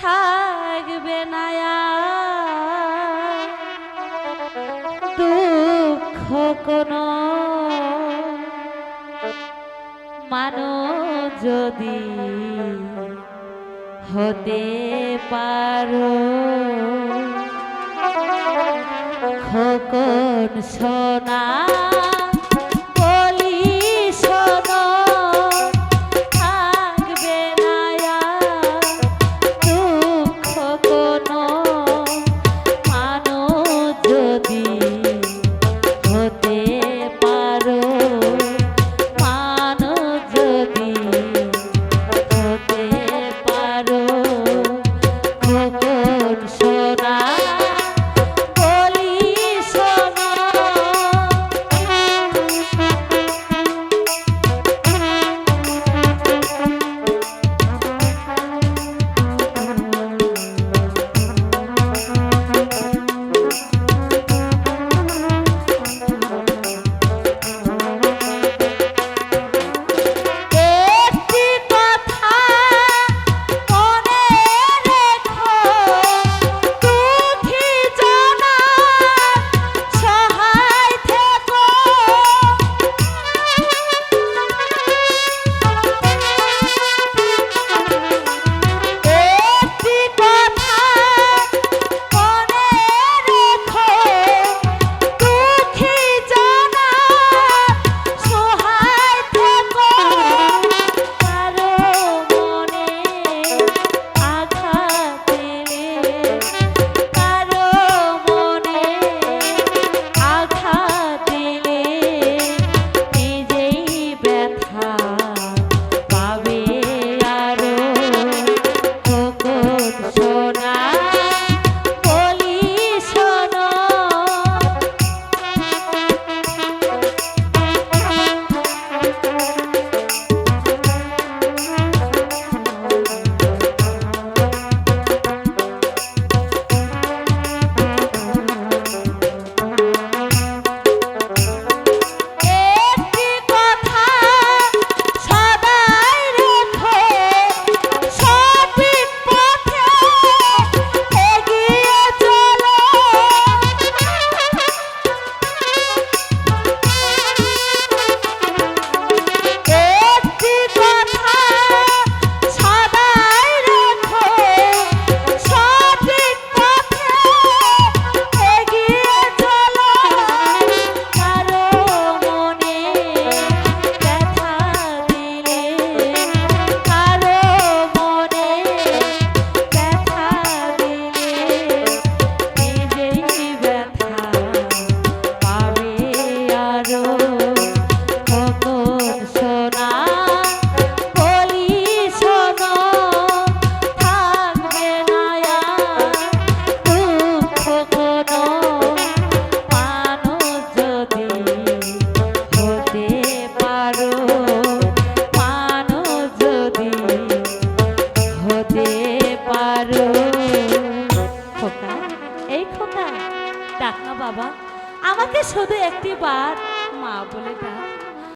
থাকবে না দুঃখ কোন মানো যদি হতে পারো খোকন সোনা ডাক না বাবা। আমাকে শুধু একটি বার মা বলে দাও।